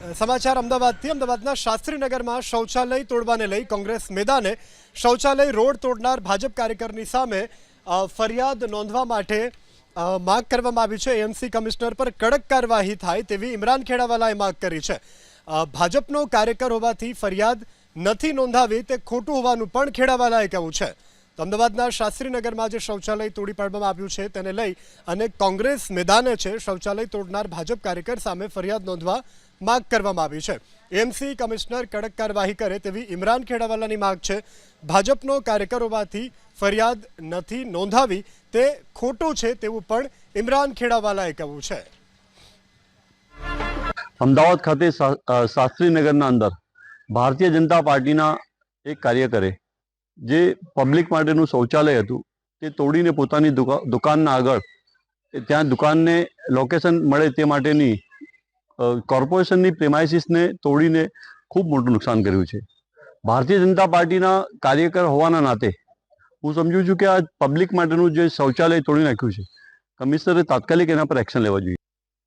સમાચાર અમદાવાદથી. અમદાવાદના શાસ્ત્રીનગરમાં શૌચાલય તોડવાને લઈ કોંગ્રેસ મેદાને શૌચાલય રોડ તોડનાર ભાજપ કાર્યકરની સામે ફરિયાદ નોંધવા માટે માગ કરવામાં આવી છે. એમસી કમિશનર પર કડક કાર્યવાહી થાય તેવી ઇમરાન ખેડાવાલાએ માગ કરી છે. ભાજપનો કાર્યકર હોવાથી ફરિયાદ નથી નોંધાવી તે ખોટું હોવાનું પણ ખેડાવાલાએ કહ્યું છે. અમદાવાદના શાસ્ત્રીનગરમાં જે શૌચાલય તોડી પાડવામાં આવ્યું છે, તેને લઈ અને કોંગ્રેસ મેદાને છે, શૌચાલય તોડનાર ભાજપ કાર્યકર સામે ફરિયાદ નોંધવા માગ કરવામાં આવી છે. એમસી કમિશનર કડક કાર્યવાહી કરે તેવી ઇમરાન ખેડાવાલાની માગ છે. ભાજપનો કાર્યકર હોવાથી ફરિયાદ નથી નોંધાવી, તે ખોટું છે તેવું પણ ઇમરાન ખેડાવાલાએ કહ્યું છે. અમદાવાદ ખાતે શાસ્ત્રીનગરના અંદર ભારતીય જનતા પાર્ટીના એક કાર્યકરે જે પબ્લિક માટેનું શૌચાલય હતું, તે તોડીને પોતાની દુકા- દુકાનના આગળ ત્યાં દુકાનને લોકેશન મળે તે માટેની કોર્પોરેશનની પ્રેમાઇસીસને તોડીને ખૂબ મોટું નુકસાન કર્યું છે. ભારતીય જનતા પાર્ટીના કાર્યકર હોવાના નાતે, હું સમજુ છું કે આ પબ્લિક માટેનું જે શૌચાલય તોડી નાખ્યું છે, કમિશનરે તાત્કાલિક એના પર એક્શન લેવા જોઈએ.